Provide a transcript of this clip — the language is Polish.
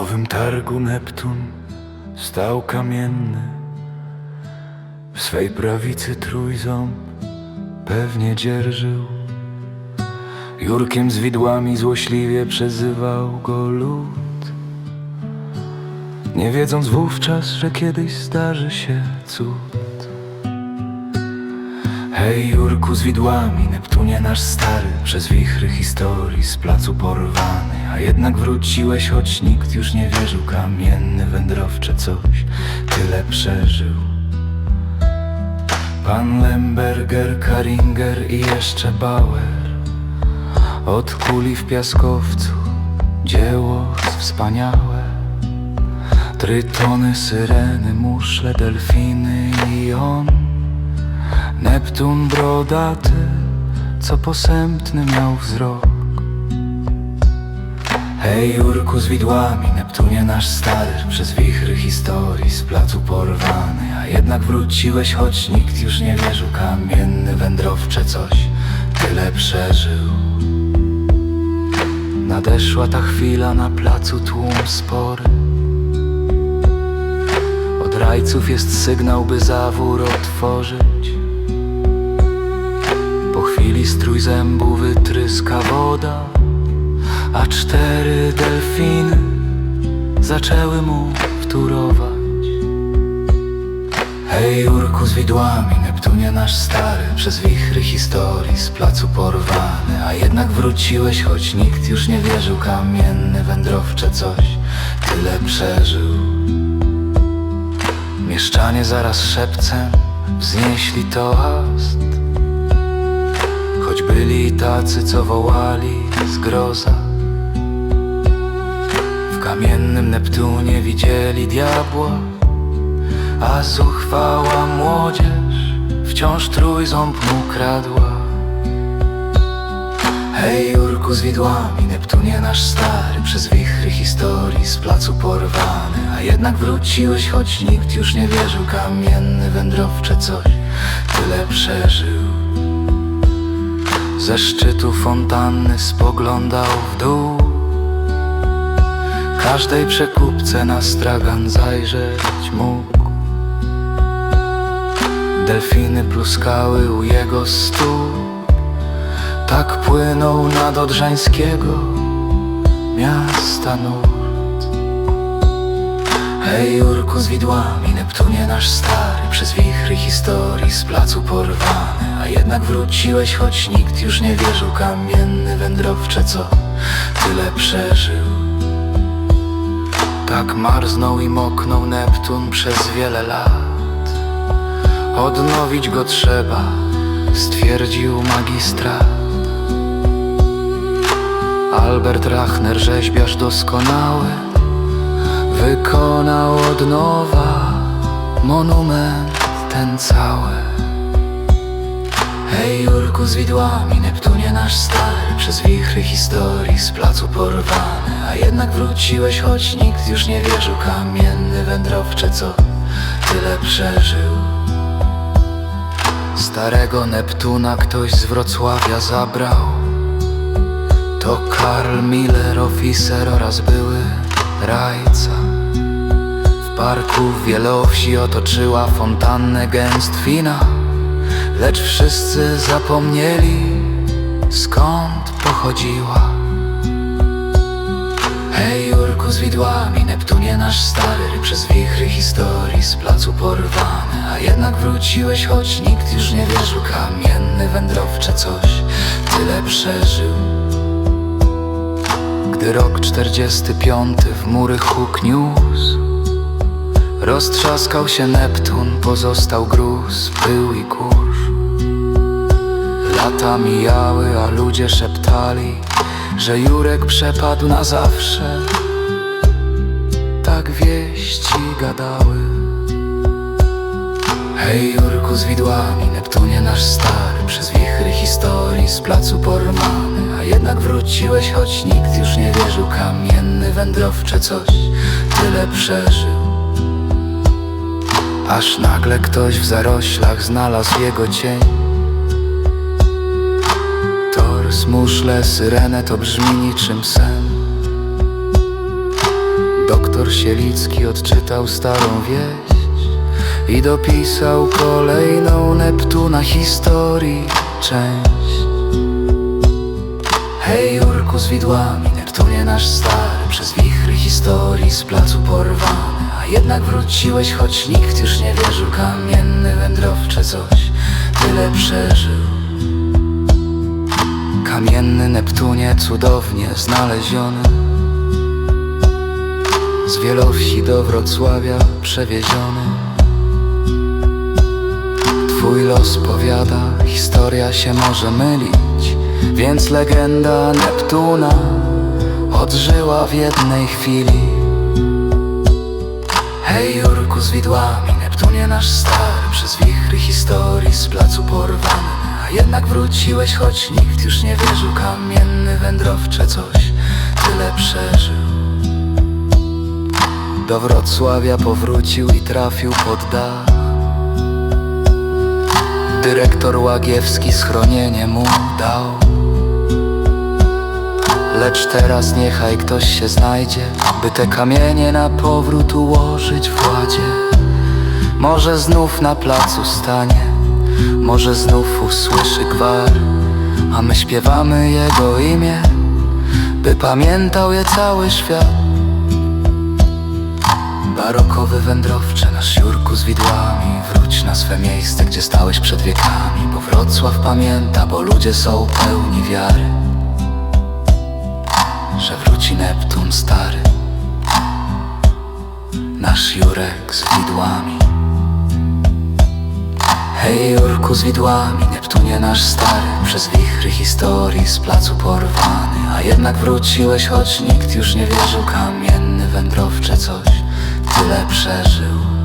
Nowym targu Neptun stał kamienny. W swej prawicy trójząb pewnie dzierżył. Jurkiem z widłami złośliwie przezywał go lud. Nie wiedząc wówczas, że kiedyś zdarzy się cud Hej Jurku z widłami, Neptunie nasz stary Przez wichry historii z placu porwany. A jednak wróciłeś, choć nikt już nie wierzył. Kamienny wędrowcze coś tyle przeżył. Pan Lemberger, Karinger i jeszcze Bauer. Od kuli w piaskowcu dzieło wspaniałe. Trytony, syreny, muszle, delfiny i on Neptun brodaty, co posępny miał wzrok. Hej Jurku z widłami, Neptunie nasz stary Przez wichry historii z placu porwany. A jednak wróciłeś, choć nikt już nie wierzył Kamienny wędrowcze coś tyle przeżył. Nadeszła ta chwila na placu tłum spory. Od rajców jest sygnał, by zawór otworzyć chwili strój zębu wytryska woda, a cztery delfiny zaczęły mu wtórować. Hej Jurku z widłami, Neptunie nasz stary, przez wichry historii z placu porwany, a jednak wróciłeś, choć nikt już nie wierzył, kamienny wędrowcze coś tyle przeżył. Mieszczanie zaraz szepcem wznieśli toast byli tacy, co wołali zgroza. W kamiennym Neptunie widzieli diabła A zuchwała młodzież wciąż trójząb mu kradła. Hej Jurku z widłami, Neptunie nasz stary Przez wichry historii z placu porwany. A jednak wróciłeś, choć nikt już nie wierzył Kamienny wędrowcze coś tyle przeżył ze szczytu fontanny spoglądał w dół. Każdej przekupce na stragan zajrzeć mógł. Delfiny pluskały u jego stóp. Tak płynął nad Odrzańskiego miasta nurt. Hej Jurku z widłami, Neptunie nasz stary Przez wichry historii z placu porwany. A jednak wróciłeś, choć nikt już nie wierzył. Kamienny wędrowcze, co tyle przeżył. Tak marznął i moknął Neptun przez wiele lat. Odnowić go trzeba, stwierdził magistrat. Albert Rachner, rzeźbiarz doskonały Wykonał od nowa monument ten cały. Hej Jurku z widłami, Neptunie nasz stary. Przez wichry historii z placu porwany. A jednak wróciłeś, choć nikt już nie wierzył. Kamienny wędrowcze, co tyle przeżył. Starego Neptuna ktoś z Wrocławia zabrał. To Karl Miller, oficer oraz były rajca W parku wiele wsi otoczyła fontannę gęstwina. Lecz wszyscy zapomnieli skąd pochodziła. Hej Jurku z widłami, Neptunie nasz stary Przez wichry historii z placu porwany. A jednak wróciłeś, choć nikt już nie wierzył. Kamienny wędrowcze coś tyle przeżył. Gdy rok 45 w mury huk niósł Roztrzaskał się Neptun, pozostał gruz, pył i kurz. Lata mijały, a ludzie szeptali Że Jurek przepadł na zawsze. Tak wieści gadały. Hej Jurku z widłami, Neptunie nasz stary. Przez wichry historii z placu porwany A jednak wróciłeś, choć nikt już nie wierzył. Kamienny wędrowcze coś tyle przeżył Aż nagle ktoś w zaroślach znalazł jego cień. Tors, muszle, syrenę to brzmi niczym sen. Doktor Sielicki odczytał starą wieść i dopisał kolejną Neptuna historii. Część. Hej Jurku z widłami, Neptunie nasz stary Przez wichry historii z placu porwany. A jednak wróciłeś, choć nikt już nie wierzył. Kamienny wędrowcze coś tyle przeżył. Kamienny Neptunie cudownie znaleziony. Z Wielowsi do Wrocławia przewieziony. Twój los powiada, historia się może mylić. Więc legenda Neptuna odżyła w jednej chwili. Hej Jurku z widłami, Neptunie nasz stary Przez wichry historii z placu porwany. A jednak wróciłeś, choć nikt już nie wierzył. Kamienny wędrowcze coś tyle przeżył. Do Wrocławia powrócił i trafił pod dach. Dyrektor Łagiewski schronienie mu dał Lecz teraz niechaj ktoś się znajdzie By te kamienie na powrót ułożyć w ładzie. Może znów na placu stanie Może znów usłyszy gwar A my śpiewamy jego imię By pamiętał je cały świat. Barokowy wędrowcze, nasz Jurku z widłami Wróć na swe miejsce, gdzie stałeś przed wiekami Bo Wrocław pamięta, bo ludzie są pełni wiary Że wróci Neptun stary. Nasz Jurek z widłami. Hej Jurku z widłami, Neptunie nasz stary. Przez wichry historii z placu porwany. A jednak wróciłeś, choć nikt już nie wierzył. Kamienny wędrowcze coś tyle przeżył